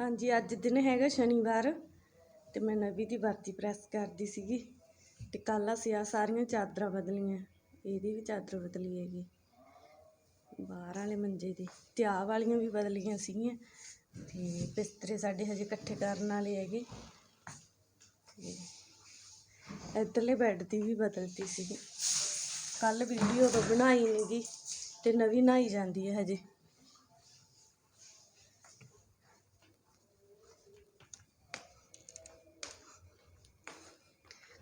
ਹਾਂਜੀ, ਅੱਜ ਦਿਨ ਹੈਗਾ ਸ਼ਨੀਵਾਰ ਤੇ ਮੈਂ ਨਵੀ ਦੀ ਵਰਤੀ ਪ੍ਰੈਸ ਕਰਦੀ ਸੀਗੀ ਤੇ ਕੱਲ ਅਸੀਂ ਆ ਸਾਰੀਆਂ ਚਾਦਰਾਂ ਬਦਲੀਆਂ। ਇਹਦੀ ਵੀ ਚਾਦਰ ਬਦਲੀ ਹੈਗੀ। ਬਾਹਰ ਵਾਲੇ ਮੰਜੇ ਦੀ। ਤੇ ਆਹ ਵਾਲੀਆਂ ਵੀ ਬਦਲੀਆਂ ਸੀਗੀਆਂ। ਤੇ ਬਿਸਤਰੇ ਸਾਡੇ ਹਜੇ ਇਕੱਠੇ ਕਰਨ ਵਾਲੇ ਹੈਗੇ। ਤੇ ਇੱਧਰਲੇ ਬੈੱਡ ਦੀ ਵੀ ਬਦਲਤੀ ਸੀਗੀ। ਕੱਲ ਵੀਡੀਓ ਤਾਂ ਬਣਾਈ ਨੀਗੀ ਤੇ ਨਵੀਂ ਨਹਾਈ ਜਾਂਦੀ ਹੈ ਹਜੇ।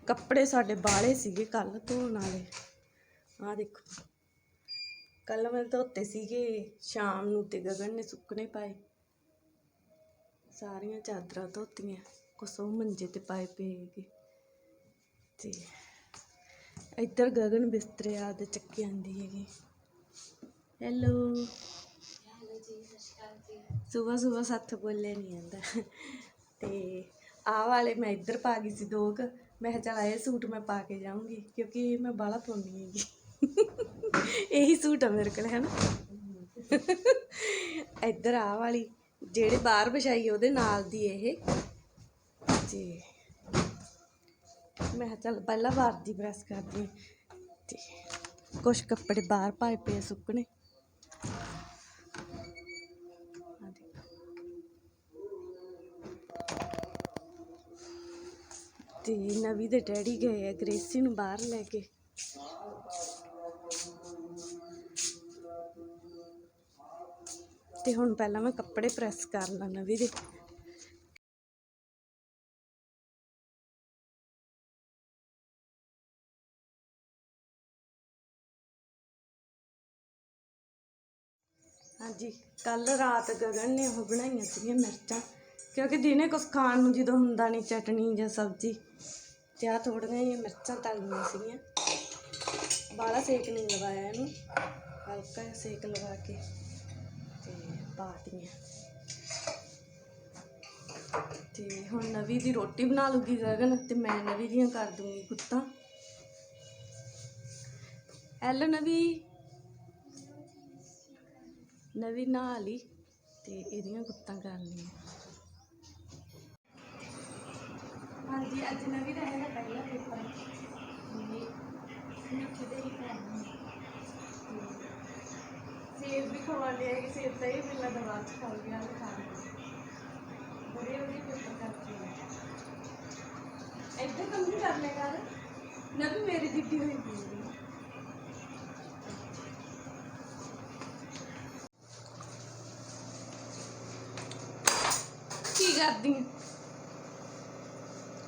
ਕੱਪੜੇ ਸਾਡੇ ਬਾਲੇ ਸੀਗੇ ਕੱਲ ਧੋਣ ਵਾਲੇ। ਆਹ ਦੇਖੋ। ਕੱਲ ਮੈਂ ਧੋਤੇ ਸੀਗੇ ਸ਼ਾਮ ਨੂੰ ਤੇ ਗਗਨ ਨੇ ਸੁੱਕਣੇ ਪਾਏ। ਸਾਰੀਆਂ ਚਾਦਰਾਂ ਧੋਤੀਆਂ ਉਹ ਮੰਜੇ ਤੇ ਪਾਏ ਪਏ ਹੈਗੇ। ਤੇ ਇੱਧਰ ਗਗਨ ਬਿਸਤਰੇ ਆਦੇ ਚੱਕੀ ਆਂਦੀ ਹੈਗੀ। ਹੈਲੋ ਸਵੇਰ ਸਵੇਰ ਸੱਤ ਬੋਲੇ ਨਹੀਂ ਆਂਦਾ ਤੇ ਆਹ ਵਾਲੇ ਮੈਂ ਇੱਧਰ ਪਾ ਗਈ ਸੀ ਦੋ ਕੁ ਮੈਂ ਕਿਹਾ ਚੱਲ ਇਹ ਸੂਟ ਮੈਂ ਪਾ ਕੇ ਜਾਊਂਗੀ, ਕਿਉਂਕਿ ਇਹ ਮੈਂ ਬਾਹਲਾ ਪਾਉਂਦੀ ਹੈਗੀ। ਇਹੀ ਸੂਟ ਆ ਮੇਰੇ ਕੋਲ, ਹੈ ਨਾ? ਇੱਧਰ ਆ ਵਾਲੀ, ਜਿਹੜੇ ਬਾਹਰ ਵਿਛਾਈ ਉਹਦੇ ਨਾਲ ਦੀ ਇਹ। ਤੇ ਮੈਂ ਕਿਹਾ ਚੱਲ ਪਹਿਲਾਂ ਵਾਰ ਦੀ ਪ੍ਰੈਸ ਕਰਦੀ ਹਾਂ। ਤੇ ਕੁਛ ਕੱਪੜੇ ਬਾਹਰ ਪਾਏ ਪਏ ਸੁੱਕਣੇ। ਤੇ ਨਵੀ ਦੇ ਡੈਡੀ ਗਏ ਆ, ਗ੍ਰੇਸੀ ਨੂੰ ਬਾਹਰ ਲੈ ਕੇ। ਤੇ ਹੁਣ ਪਹਿਲਾਂ ਮੈਂ ਕੱਪੜੇ ਪ੍ਰੈਸ ਕਰ ਲਾਂ ਨਵੀ ਦੇ। ਹਾਂਜੀ ਕੱਲ ਰਾਤ ਗਗਨ ਨੇ ਉਹ ਬਣਾਈਆਂ ਸੀਗੀਆਂ ਮਿਰਚਾਂ। ਕਿਉਂਕਿ ਦਿਨੇ ਕੁਛ ਖਾਣ ਨੂੰ ਜਦੋਂ ਹੁੰਦਾ ਨਹੀਂ ਚਟਣੀ ਜਾਂ ਸਬਜ਼ੀ, ਤੇ ਆ ਥੋੜੀਆਂ ਜਿਹੀਆਂ ਮਿਰਚਾਂ ਤਲੀਆਂ ਸੀਗੀਆਂ। ਬਾਹਲਾ ਸੇਕ ਨਹੀਂ ਲਵਾਇਆ ਇਹਨੂੰ, ਹਲਕਾ ਜਿਹਾ ਸੇਕ ਲਵਾ ਕੇ ਤੇ ਪਾਤੀਆਂ ਤੇ ਹੁਣ ਨਵੀਂ ਦੀ ਰੋਟੀ ਬਣਾ ਲੂਗੀ ਗਗਨ, ਤੇ ਮੈਂ ਨਵੀਂ ਦੀਆਂ ਕਰ ਦੂੰਗੀ ਗੁੱਤਾਂ। ਐਲ ਨਵੀ। ਨਵੀਂ ਨਹਾ ਲਈ ਤੇ ਇਹਦੀਆਂ ਕੁੱਤਾਂ ਕਰ ਲਈਆਂ। ਹਾਂਜੀ ਅੱਜ ਨਵੀਂ ਦਾ ਹੈਗਾ ਪਹਿਲਾ ਪੇਪਰ ਮਿੱਠੇ ਦੇ ਹੀ ਪੜ੍ਹਾਉਣਾ ਸੇਬ ਵੀ ਖਵਾ ਲਿਆ ਕਿ ਸੇਬ ਤਾਂ ਇਹ ਮਿਲਣਾ ਦਵਾ ਚ ਖਾ ਗਿਆ ਤੇ ਖਾ ਲਿਆ ਬੜੇ ਬੜੇ ਪੇਪਰ ਕਰਤੇ ਇੱਧਰ ਕੰਮ ਨਹੀਂ ਕਰ ਲਿਆ ਕਰ ਨਵੀਂ ਮੇਰੀ ਜਿੱਡੀ ਹੋਈ ਪਈ ਹੈ ਕੀ ਕਰਦੀ ਹੈ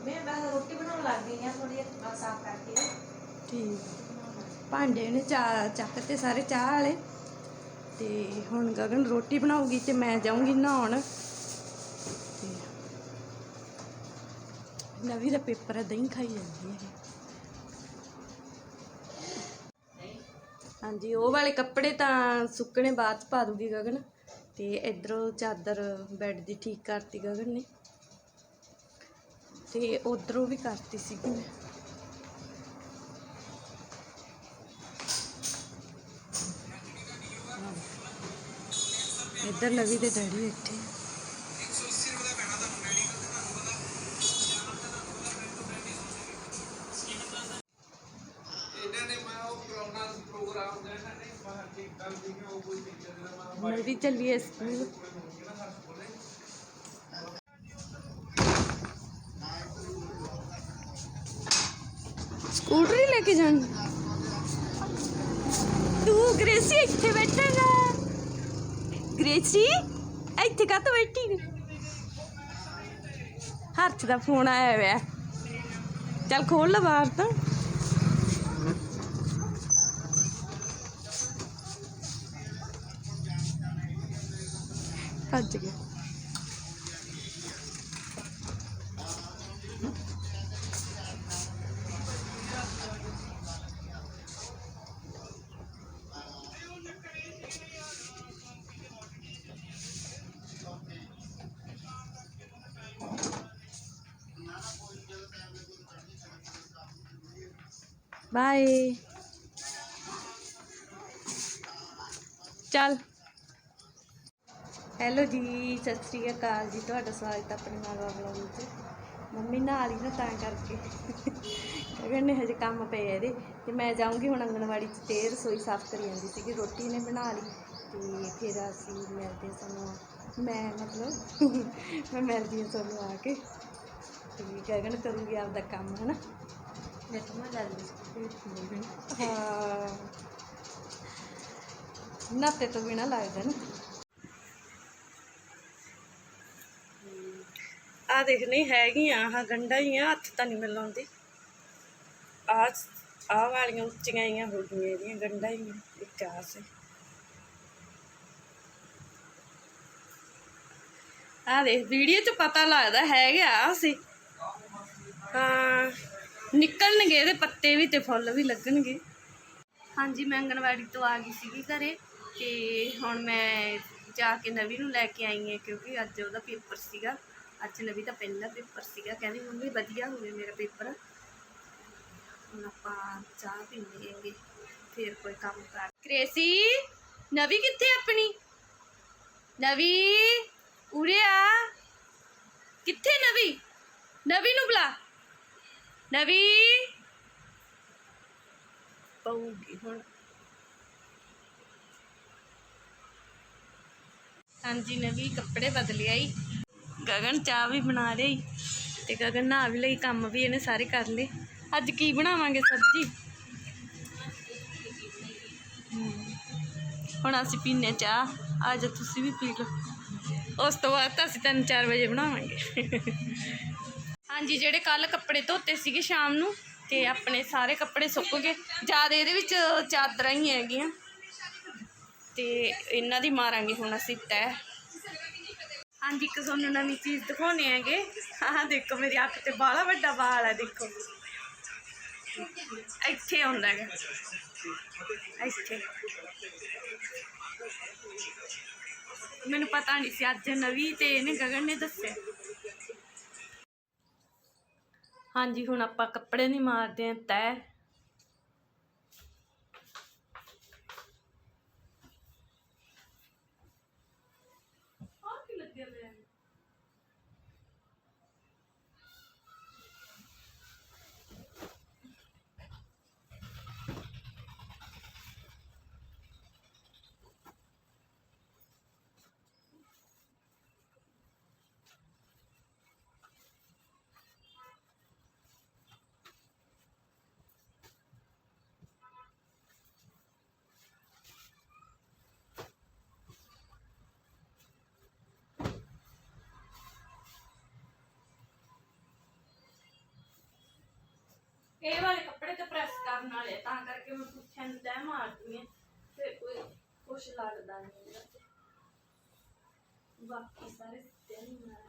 ਮੈਂ ਬਸ ਰੋਟੀ ਬਣਾਉਣ ਲੱਗ ਗਈ ਆ ਥੋੜੀ ਜਿਹੀ ਸਾਫ਼ ਕਰਕੇ ਠੀਕ ਭਾਂਡੇ ਨੇ ਚਾਹ, ਚੱਕ ਤੇ ਸਾਰੇ ਚਾਹ ਵਾਲੇ। ਤੇ ਹੁਣ ਗਗਨ ਰੋਟੀ ਬਣਾਉਗੀ ਤੇ ਮੈਂ ਜਾਊਂਗੀ ਨਹਾਉਣ। ਤੇ ਨਵੀਂ ਦਾ ਪੇਪਰ ਹੈ ਦਹੀਂ ਖਾਈ ਜਾਂਦੀ ਹੈ ਹਾਂਜੀ, ਉਹ ਵਾਲੇ ਕੱਪੜੇ ਤਾਂ ਸੁੱਕਣੇ ਬਾਅਦ ਚ ਪਾ ਦੂਗੀ ਗਗਨ। ਤੇ ਇਧਰੋਂ ਚਾਦਰ ਬੈੱਡ ਦੀ ਠੀਕ ਕਰਤੀ ਗਗਨ ਨੇ। ਤੇ ਉਧਰੋਂ ਵੀ ਕਰਤੀ ਸੀਗੀ ਮੈਂ। ਇੱਧਰ ਨਵੀ ਦੇ ਡੈਡੀ ਬੈਠੇ ਆ। ਇਹਨਾਂ ਨੇ ਮੈਂ ਉਹ ਕਰਾਉਣਾ ਸੀ ਪ੍ਰੋਗਰਾਮ ਦਾ ਇਹਨਾਂ ਸਕੂਟਰੀ ਗ੍ਰੇਸੀ ਇੱਥੇ ਬੈਠੇਗਾ ਗ੍ਰੇਸੀ ਬੈਠੀ ਨੇ? ਹਰਚ ਦਾ ਫੋਨ ਆਇਆ ਹੋਇਆ। ਚੱਲ ਖੋਲ ਲਾ ਬਾਹਰ ਤਾਂ। ਭੱਜ ਗਿਆ। ਬਾਏ ਚੱਲ ਹੈਲੋ ਜੀ ਸਤਿ ਸ੍ਰੀ ਅਕਾਲ ਜੀ, ਤੁਹਾਡਾ ਸਵਾਗਤ ਹੈ ਆਪਣੇ ਨਾਲ ਵਲੌਗ ਵਿੱਚ। ਮੰਮੀ ਨਾਲ ਹੀ ਨਾ ਤਾਂ ਕਰਕੇ। ਕਹਿੰਦੇ ਨੇ ਹਜੇ ਕੰਮ ਪਏ ਇਹਦੇ, ਤੇ ਮੈਂ ਜਾਊਂਗੀ ਹੁਣ ਅੰਗਣਵਾੜੀ 'ਚ, ਤੇ ਰਸੋਈ ਸਾਫ਼ ਕਰੀ ਜਾਂਦੀ ਸੀਗੀ, ਰੋਟੀ ਨੇ ਬਣਾ ਲਈ। ਤੇ ਫਿਰ ਅਸੀਂ ਮਿਲਦੇ ਸਾਨੂੰ ਮੈਂ ਮਤਲਬ, ਮੈਂ ਮਿਲਦੀ ਹਾਂ ਤੁਹਾਨੂੰ ਆ ਕੇ। ਤੇ ਗਗਨ ਕਰੂਗੀ ਆਪਦਾ ਕੰਮ, ਹਨਾ? ਮੈਂ ਹਾਂ। ਨਾਤੇ ਤੋਂ ਬਿਨਾ ਲੱਗਦਾ ਨਾ। ਆ ਦੇਖ ਨਹੀਂ ਹੈਗੀਆਂ ਆਹ ਗੰਡਾ ਹੀ ਆ ਹੱਥ ਤਾਂ ਨਹੀਂ ਮਿਲਾਉਂਦੀ ਆ ਆ ਵਾਲੀਆਂ ਉੱਚੀਆਂ ਹੀ ਹੋ ਗਈਆਂ ਇਹਦੀਆਂ ਗੰਡਾ ਹੀ ਆ, ਇੱਕ ਆ ਆ ਦੇਖ ਵੀਡੀਓ 'ਚ ਪਤਾ ਲੱਗਦਾ ਹੈਗਾ ਆ ਸੀ। ਹਾਂ। ਨਿਕਲਣਗੇ, ਇਹਦੇ ਪੱਤੇ ਵੀ ਤੇ ਫੁੱਲ ਵੀ ਲੱਗਣਗੇ। ਹਾਂਜੀ, ਮੈਂ ਅੰਗਣਵਾੜੀ ਤੋਂ ਆ ਗਈ ਸੀਗੀ ਘਰੇ ਤੇ ਹੁਣ ਮੈਂ ਜਾ ਕੇ ਨਵੀ ਨੂੰ ਲੈ ਕੇ ਆਈ ਹਾਂ ਕਿਉਂਕਿ ਅੱਜ ਉਹਦਾ ਪੇਪਰ ਸੀਗਾ। ਅੱਜ ਨਵੀ ਦਾ ਪਹਿਲਾ ਪੇਪਰ ਸੀਗਾ। ਕਹਿੰਦੀ, ਮੰਮੀ, ਵਧੀਆ ਹੋਵੇ ਮੇਰਾ ਪੇਪਰ। ਹੁਣ ਆਪਾਂ ਚਾਹ ਪੀਂਦੇ ਫਿਰ ਕੋਈ ਕੰਮ ਕਰ ਕ੍ਰੇਸੀ, ਨਵੀ ਕਿੱਥੇ ਆਪਣੀ? ਨਵੀ, ਉਰੇ ਆ। ਕਿੱਥੇ ਨਵੀ? ਨਵੀ ਨੂੰ ਬੁਲਾ। ਨਵੀ ਪਊਗੀ ਹੁਣ। ਹਾਂਜੀ ਨਵੀਂ ਕੱਪੜੇ ਬਦਲ ਆਈ। ਗਗਨ ਚਾਹ ਵੀ ਬਣਾ ਲਈ ਤੇ ਗਗਨ ਨਹਾ ਵੀ ਲਈ ਕੰਮ ਵੀ ਇਹਨੇ ਸਾਰੇ ਕਰ ਲਏ। ਅੱਜ ਕੀ ਬਣਾਵਾਂਗੇ ਸਬਜ਼ੀ? ਹੁਣ ਅਸੀਂ ਪੀਨੇ ਚਾਹ ਆ ਜਾ ਤੁਸੀਂ ਵੀ ਪੀ ਲਓ। ਉਸ ਤੋਂ ਬਾਅਦ ਤਾਂ ਅਸੀਂ 3-4 ਵਜੇ ਬਣਾਵਾਂਗੇ। ਹਾਂਜੀ, ਜਿਹੜੇ ਕੱਲ ਕੱਪੜੇ ਧੋਤੇ ਸੀਗੇ ਸ਼ਾਮ ਨੂੰ ਤੇ ਆਪਣੇ ਸਾਰੇ ਕੱਪੜੇ ਸੁੱਕ ਗਏ। ਜ਼ਿਆਦਾ ਇਹਦੇ ਵਿੱਚ ਚਾਦਰਾਂ ਹੀ ਹੈਗੀਆਂ। ਤੇ ਇਹਨਾਂ ਦੀ ਮਾਰਾਂਗੇ ਹੁਣ ਅਸੀਂ ਤੈਅ ਹਾਂਜੀ, ਇੱਕ ਤੁਹਾਨੂੰ ਨਵੀਂ ਚੀਜ਼ ਦਿਖਾਉਣੇ ਹੈਗੇ। ਆਹ ਦੇਖੋ, ਮੇਰੀ ਅੱਖ ਤੇ ਬਾਲਾ ਵੱਡਾ ਵਾਲ ਹੈ ਦੇਖੋ। ਇੱਥੇ ਆਉਂਦਾ ਹੈਗਾ। ਇੱਥੇ। ਮੈਨੂੰ ਪਤਾ ਨਹੀਂ ਸੀ, ਅੱਜ ਨਵੀਂ ਤੇ ਇਹਨੇ ਗਗਨ ਨੇ ਦੱਸਿਆ। ਹਾਂਜੀ ਹੁਣ ਆਪਾਂ ਕੱਪੜੇ ਨਹੀਂ ਮਾਰਦੇ ਆਂ ਤੈਅ ਇਹ ਵਾਲੇ ਕੱਪੜੇ ਤੇ ਪ੍ਰੈਸ ਕਰਨ ਵਾਲੇ ਤਾਂ ਕਰਕੇ ਮੈਂ ਪੁੱਛਿਆ ਨੂੰ ਤੈਅ ਮਾਰਦੀ ਆ ਫਿਰ ਕੋਈ ਕੁਛ ਲੱਗਦਾ ਨਹੀਂ ਬਾਕੀ ਸਾਰੇ ਤੈਅ ਨਹੀਂ ਮਾਰਾਂਗੇ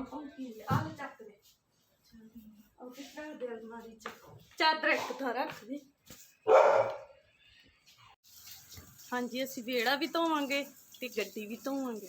ਤਾਂ ਭੌਂਕੀ ਆ ਲੈ ਚੱਕ ਦੇ ਉਹ ਕਿੱਥੇ ਦੇ ਅਲਮਾਰੀ ਚ ਚਾਦਰ ਇੱਕ ਥਾਂ ਰੱਖ ਦੇ ਹਾਂਜੀ, ਅਸੀਂ ਵਿਹੜਾ ਵੀ ਧੋਵਾਂਗੇ ਤੇ ਗੱਡੀ ਵੀ ਧੋਵਾਂਗੇ।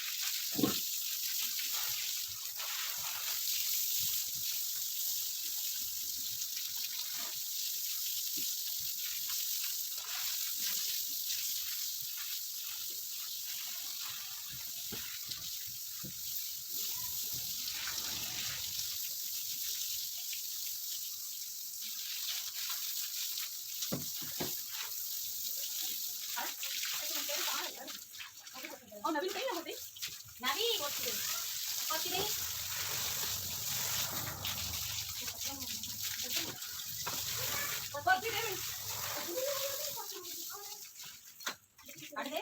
で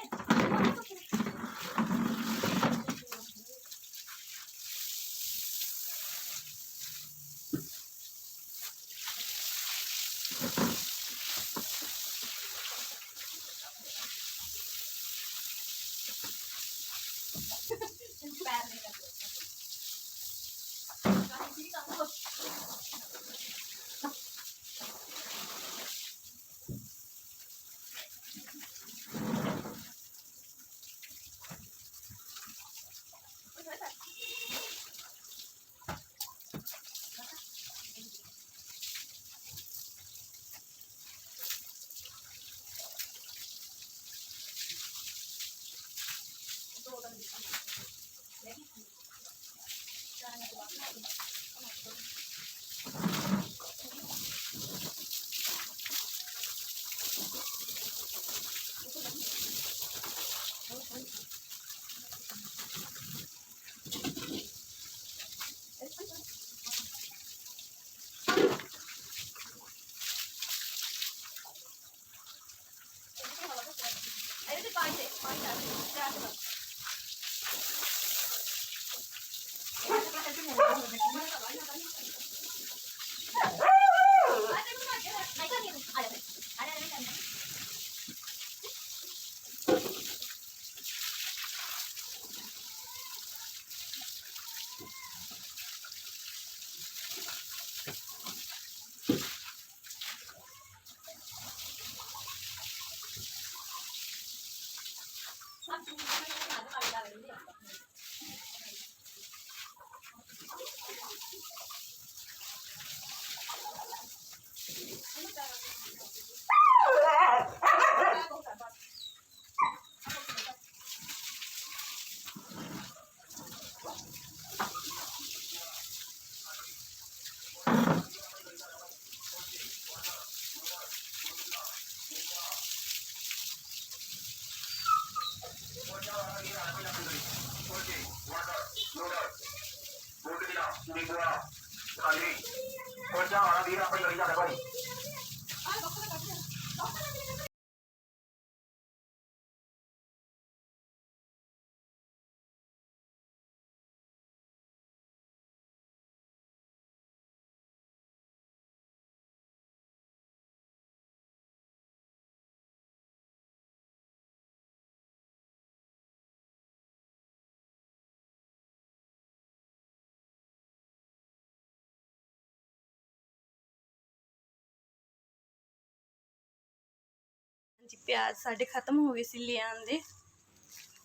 ਜੀ, ਪਿਆਜ਼ ਸਾਡੇ ਖਤਮ ਹੋ ਗਏ ਸੀ ਲਿਆਉਣ ਦੇ।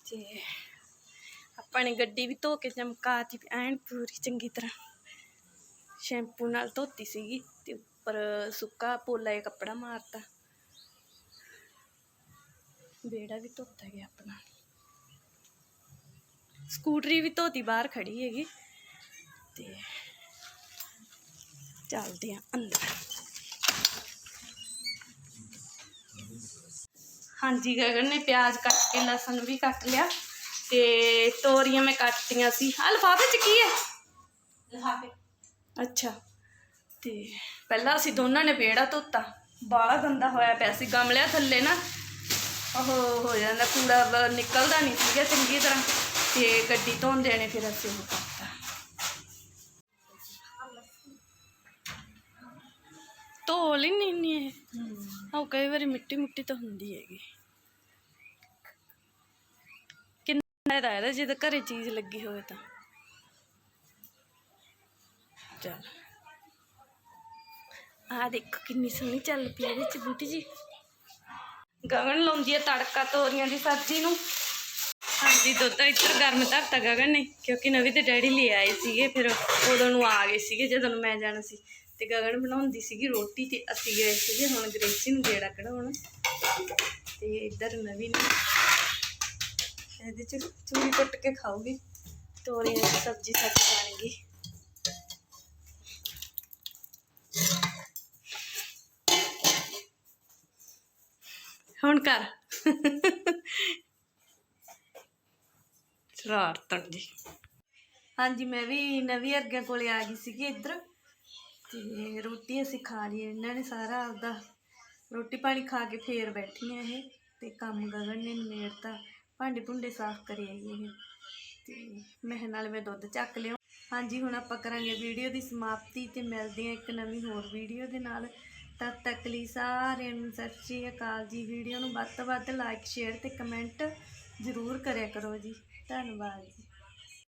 ਤੇ ਆਪਾਂ ਨੇ ਗੱਡੀ ਵੀ ਧੋ ਕੇ ਚਮਕਾਤੀ, ਐਨ ਪੂਰੀ ਚੰਗੀ ਤਰ੍ਹਾਂ। ਸ਼ੈਂਪੂ ਨਾਲ ਧੋਤੀ ਸੀਗੀ ਤੇ ਉੱਪਰ ਸੁੱਕਾ ਪੋਲਾ ਜਿਹਾ ਕੱਪੜਾ ਮਾਰਤਾ। ਬੇੜਾ ਵੀ ਧੋਤਾ ਗਿਆ ਆਪਣਾ। ਸਕੂਟਰੀ ਵੀ ਧੋਤੀ, ਬਾਹਰ ਖੜੀ ਹੈਗੀ। ਤੇ ਚੱਲਦੇ ਆ ਅੰਦਰ। ਹਾਂਜੀ ਗਗਨ ਨੇ ਪਿਆਜ਼ ਕੱਟ ਕੇ ਲਸਣ ਵੀ ਕੱਟ ਲਿਆ ਤੇ ਤੋਰੀਆਂ ਮੈਂ ਕੱਟਤੀਆਂ ਸੀ। ਆਹ ਲਿਫਾਫੇ ਚ ਕੀ ਹੈ? ਲਿਫਾਫੇ। ਅੱਛਾ ਤੇ ਪਹਿਲਾਂ ਅਸੀਂ ਦੋਨਾਂ ਨੇ ਵਿਹੜਾ ਧੋਤਾ। ਬਾਲਾ ਗੰਦਾ ਹੋਇਆ ਪਿਆ ਸੀ ਗਮਲਿਆਂ ਥੱਲੇ ਨਾ। ਉਹ ਹੋ ਜਾਂਦਾ ਕੂੜਾ ਨਿਕਲਦਾ ਨਹੀਂ ਸੀਗਾ ਚੰਗੀ ਤਰ੍ਹਾਂ। ਤੇ ਗੱਡੀ ਧੋਂਦੇ ਨੇ ਫਿਰ ਅਸੀਂ ਉਹ ਕਰਤਾ। ਧੋ ਲੈਣੀ ਨਹੀਂ ਇਹ। ਉਹ ਕਈ ਵਾਰੀ ਮਿੱਟੀ ਮੁੱਟੀ ਤਾਂ ਹੁੰਦੀ ਹੈਗੀ। ਕਿੰਨਾ ਦਾ ਇਹਦਾ ਜਿਹਦੇ ਘਰੇ ਚੀਜ਼ ਲੱਗੀ ਹੋਵੇ ਤਾਂ। ਚੱਲ। ਆ ਦੇਖੋ ਕਿੰਨੀ ਸੋਹਣੀ ਚੱਲ ਪਈ ਇਹਦੇ ਚ ਬੂਟੀ ਜੀ। ਗਗਨ ਲਾਉਂਦੀ ਹੈ ਤੜਕਾ ਤੋਰੀਆਂ ਦੀ ਸਬਜ਼ੀ ਨੂੰ। ਹਾਂਜੀ, ਦੁੱਧ ਇੱਧਰ ਗਰਮ ਧਰਤਾ ਗਗਨ ਨੇ, ਕਿਉਂਕਿ ਨਵੀਂ ਤੇ ਡੈਡੀ ਲੈ ਆਏ ਸੀਗੇ, ਫਿਰ ਉਦੋਂ ਨੂੰ ਆ ਗਏ ਸੀਗੇ ਜਦੋਂ ਨੂੰ ਮੈਂ ਜਾਣਾ ਸੀ। ਤੇ ਗਗਨ ਬਣਾਉਂਦੀ ਸੀਗੀ ਰੋਟੀ ਤੇ ਅਸੀਂ ਗਏ ਸੀਗੇ ਹੁਣ ਗ੍ਰੇਸੀ ਨੂੰ ਗੇੜਾ ਕਢਾਉਣ। ਤੇ ਇੱਧਰ ਨਵੀਂ ਨੇ ਇਹਦੇ ਚ ਚੂਰੀ ਕੁੱਟ ਕੇ ਖਾਊਗੀ ਤੋਰੀ ਸਬਜ਼ੀ ਸੱਚ ਬਣ ਗਈ ਹੁਣ ਕਰ। ਸ਼ਰਾਰਤਣ ਜੀ ਹਾਂਜੀ, ਮੈਂ ਵੀ ਨਵੀਂ ਅਰਗਿਆਂ ਕੋਲੇ ਆ ਗਈ ਸੀਗੀ ਇੱਧਰ, ਤੇ ਰੋਟੀ ਅਸੀਂ ਖਾ ਲਈ ਇਹਨਾਂ ਨੇ ਸਾਰਾ ਆਪਦਾ ਰੋਟੀ ਪਾਣੀ ਖਾ ਕੇ ਫੇਰ ਬੈਠੀਆਂ ਇਹ, ਤੇ ਕੰਮ ਗਗਨ ਨੇ ਨਿਬੇੜਤਾ ਭਾਂਡੇ ਭੁੰਡੇ ਸਾਫ਼ ਕਰੇ ਆਈ ਤੇ ਮੈਂ ਨਾਲ ਮੈਂ ਦੁੱਧ ਚੱਕ ਲਿਆ ਹਾਂਜੀ, ਹੁਣ ਆਪਾਂ ਕਰਾਂਗੇ ਵੀਡੀਓ ਦੀ ਸਮਾਪਤੀ ਤੇ ਮਿਲਦੇ ਹਾਂ ਇੱਕ ਨਵੀਂ ਹੋਰ ਵੀਡੀਓ ਦੇ ਨਾਲ। ਤਦ ਤੱਕ ਲਈ ਸਾਰਿਆਂ ਨੂੰ ਸਤਿ ਸ਼੍ਰੀ ਅਕਾਲ ਜੀ। ਵੀਡੀਓ ਨੂੰ ਵੱਧ ਤੋਂ ਵੱਧ ਲਾਈਕ ਸ਼ੇਅਰ ਤੇ ਕਮੈਂਟ ਜ਼ਰੂਰ ਕਰਿਆ ਕਰੋ ਜੀ। ਧੰਨਵਾਦ ਜੀ।